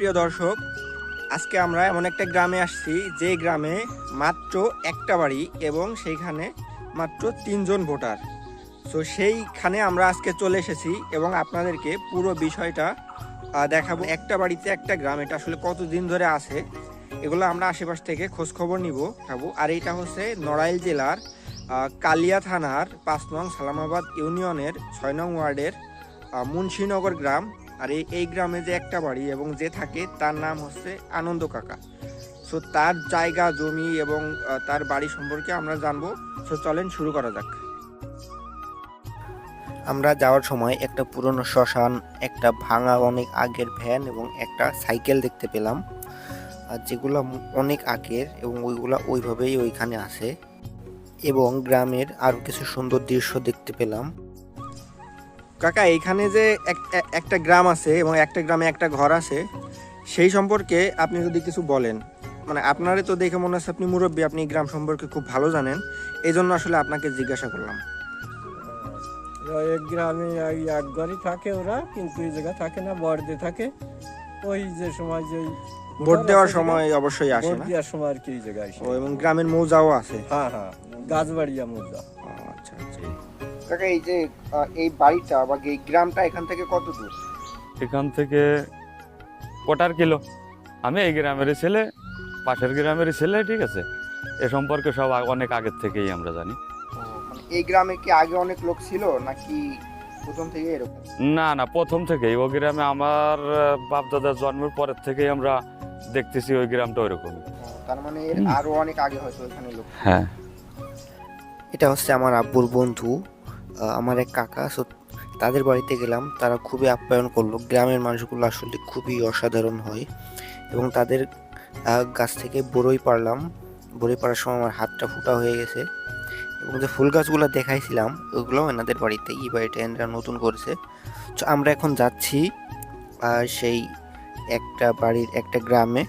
সুপ্রিয় দর্শক, আজকে আমরা এমন একটা গ্রামে আসছি, যে গ্রামে মাত্র একটা বাড়ি এবং সেইখানে মাত্র তিনজন ভোটার। সো সেইখানে আমরা আজকে চলে এসেছি এবং আপনাদেরকে পুরো বিষয়টা দেখাবো। একটা বাড়িতে একটা গ্রাম, এটা আসলে কতদিন ধরে আছে, এগুলো আমরা আশেপাশ থেকে খোঁজখবর নিব, খাব। আর এইটা হচ্ছে নড়াইল জেলার কালিয়া থানার পাঁচ নং সালামাবাদ ইউনিয়নের ছয় নং ওয়ার্ডের মুন্সীনগর গ্রাম। আর এই গ্রামে যে একটা বাড়ি এবং যে থাকে, তার নাম হচ্ছে আনন্দ কাকা। সো তার জায়গা, জমি এবং তার বাড়ি সম্পর্কে আমরা জানব। সো চলেন শুরু করা যাক। আমরা যাওয়ার সময় একটা পুরনো শ্মশান, একটা ভাঙা অনেক আগের ভ্যান এবং একটা সাইকেল দেখতে পেলাম। আর যেগুলো অনেক আগের এবং ওইগুলা ওইভাবেই ওইখানে আছে। এবং গ্রামের আরও কিছু সুন্দর দৃশ্য দেখতে পেলাম। কাকা এইখানে যে এক- এক- একটা গ্রাম আছে এবং একটা গ্রামে একটা ঘর আছে সেই সম্পর্কে আপনি যদি কিছু বলেন। মানে আপনারে তো দেখে মনে হচ্ছে আপনি মুরব্বী আপনি গ্রাম সম্পর্কে খুব ভালো জানেন। এই জন্য আসলে আপনাকে জিজ্ঞাসা করলাম। এক গ্রামে এক ঘরই থাকে ওরা কিন্তু এই জায়গা থাকে না বর্দে থাকে। ওই যে সময় যে ভোট দেওয়ার সময় অবশ্যই আসে না? দেওয়ার সময় আর কি এই জায়গায় আসে। এবং গ্রামের মৌজাও আছে? হ্যাঁ হ্যাঁ গাছবাড়িয়া ও, আচ্ছা আচ্ছা। কাকা এই যে এই বাড়িটা বা এই গ্রামটা এখান থেকে কত দূর? এখান থেকে কোটার কিলো? আমি এই গ্রামের ছেলে পাশের গ্রামের ছেলে ঠিক আছে? এ সম্পর্কে সব অনেক আগের থেকেই আমরা জানি। মানে এই গ্রামে কি আগে অনেক লোক ছিল নাকি প্রথম থেকে এরকম? না না প্রথম থেকেই। ও গ্রামে আমার বাপ দাদার জন্মের পরের থেকেই আমরা দেখতেছি ওই গ্রামটা ওইরকম। তার মানে এর আরও অনেক আগে হয়তো এখানে লোক হ্যাঁ। এটা হচ্ছে আমার আব্বুর বন্ধু আমার এক কাকা, সো তাদের বাড়িতে গেলাম। তারা খুবই আপ্যায়ন করল। গ্রামের মানুষগুলো আসলে খুবই অসাধারণ হয় এবং তাদের গাছ থেকে বড়ই পারলাম। বড়ই পাড়ার সময় আমার হাতটা ফুটা হয়ে গেছে এবং যে ফুল গাছগুলো দেখাইছিলাম, ওগুলো এনাদের বাড়িতে এই বাড়িটা এনারা নতুন করেছে। তো আমরা এখন যাচ্ছি সেই একটা বাড়ির একটা গ্রামে।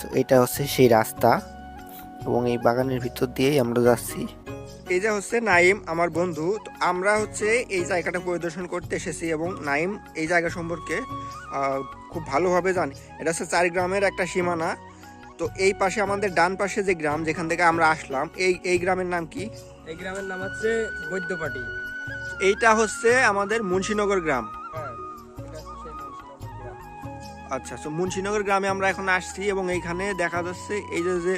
তো এটা হচ্ছে সেই রাস্তা এবং এই বাগানের ভিতর দিয়েই আমরা যাচ্ছি। এই যে হচ্ছে নাইম আমার বন্ধু তো আমরা হচ্ছে এই জায়গাটা পরিদর্শন করতে এসেছি এবং নাইম এই জায়গা সম্পর্কে খুব ভালোভাবে জানি। এটা হচ্ছে চার গ্রামের একটা সীমানা। তো এই পাশে আমাদের ডান পাশে যে গ্রাম যেখান থেকে আমরা আসলাম এই এই গ্রামের নাম কি? এই গ্রামের নাম হচ্ছে বৈদ্যপাটি। এইটা হচ্ছে আমাদের মুন্সীনগর গ্রাম। হ্যাঁ আচ্ছা তো মুন্সীনগর গ্রামে আমরা এখন আসছি এবং এইখানে দেখা যাচ্ছে এই যে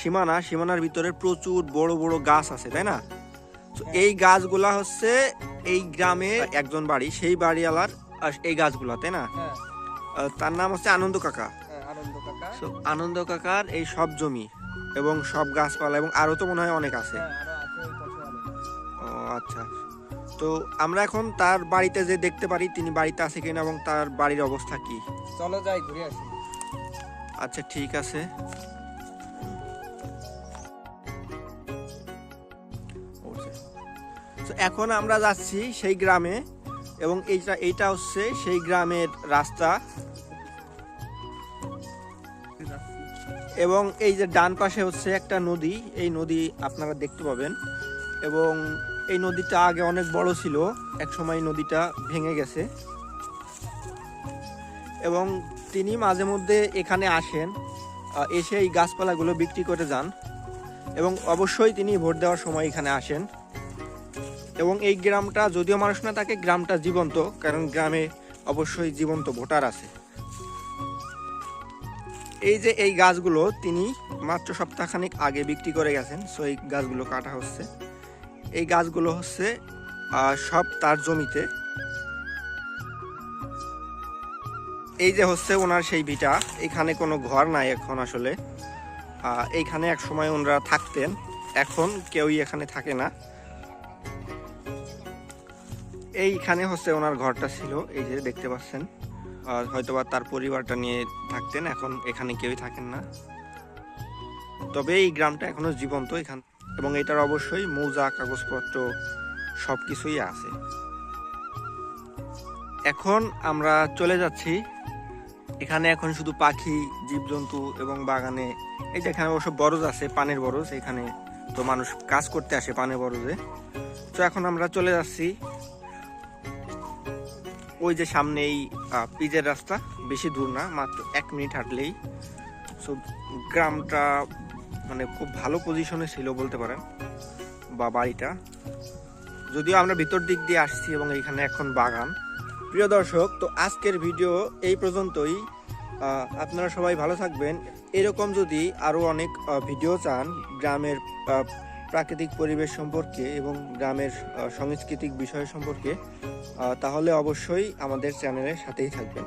সীমানা সীমানার ভিতরে প্রচুর বড় বড় গাছ আছে তাই না? তো এই গাছগুলা হচ্ছে এই গ্রামে একজন বাড়ি সেই বাড়িওয়ালার এই গাছগুলা তাই না? হ্যাঁ। তার নাম হচ্ছে আনন্দ কাকা। হ্যাঁ আনন্দ তো আনন্দ কাকার এই সব জমি এবং সব গাছপালা এবং আরও তো মনে হয় অনেক আছে। হ্যাঁ আরও আছে অনেক। ও আচ্ছা। তো আমরা এখন তার বাড়িতে যে দেখতে পারি তিনি বাড়িতে আছে কিনা এবং তার বাড়ির অবস্থা কি? চলো যাই ঘুরে আসি। আচ্ছা ঠিক আছে। তো এখন আমরা যাচ্ছি সেই গ্রামে এবং এইটা এইটা হচ্ছে সেই গ্রামের রাস্তা। এবং এই যে ডান পাশে হচ্ছে একটা নদী, এই নদী আপনারা দেখতে পাবেন। এবং এই নদীটা আগে অনেক বড় ছিল এক সময় নদীটা ভেঙে গেছে। এবং তিনি মাঝে মধ্যে এখানে আসেন এসে এই গাছপালাগুলো বিক্রি করে যান। এবং অবশ্যই তিনি ভোট দেওয়ার সময় এখানে আসেন। এবং এই গ্রামটা যদিও মানুষ না থাকে গ্রামটা জীবন্ত, কারণ গ্রামে অবশ্যই জীবন্ত ভোটার আছে। এই যে এই গাছগুলো, তিনি মাত্র সপ্তাহখানেক আগে বিক্রি করে গেছেন সো এই গাছগুলো কাটা হচ্ছে। এই গাছগুলো হচ্ছে সব তার জমিতে। এই যে হচ্ছে ওনার সেই ভিটা, এখানে কোনো ঘর নাই এখন আসলে। এইখানে এক সময় ওনারা থাকতেন, এখন কেউই এখানে থাকে না। এইখানে হচ্ছে ওনার ঘরটা ছিল, এই যে দেখতে পাচ্ছেন। আর হয়তোবা তার পরিবারটা নিয়ে থাকতেন, এখন এখানে কেউই থাকেন না। তবে এই গ্রামটা এখনও জীবন্ত এখান, এবং এটার অবশ্যই মৌজা, কাগজপত্র সব কিছুই আছে। এখন আমরা চলে যাচ্ছি। এখানে এখন শুধু পাখি, জীবজন্তু এবং বাগানে, এই যে এখানে অবশ্য বরজ আছে, পানের বরজ, এখানে তো মানুষ কাজ করতে আসে পানের বরজে। তো এখন আমরা চলে যাচ্ছি ওই যে সামনে এই পিজের রাস্তা, বেশি দূর না, মাত্র এক মিনিট হাঁটলেই। সো গ্রামটা মানে খুব ভালো পজিশনে ছিল বলতে পারেন, বা বাড়িটা। যদিও আমরা ভিতর দিক দিয়ে আসছি এবং এইখানে এখন বাগান। প্রিয় দর্শক, তো আজকের ভিডিও এই পর্যন্তই। আপনারা সবাই ভালো থাকবেন। এরকম যদি আরও অনেক ভিডিও চান, গ্রামের প্রাকৃতিক পরিবেশ সম্পর্কে এবং গ্রামের সাংস্কৃতিক বিষয় সম্পর্কে তাহলে অবশ্যই আমাদের চ্যানেলের সাথেই থাকবেন।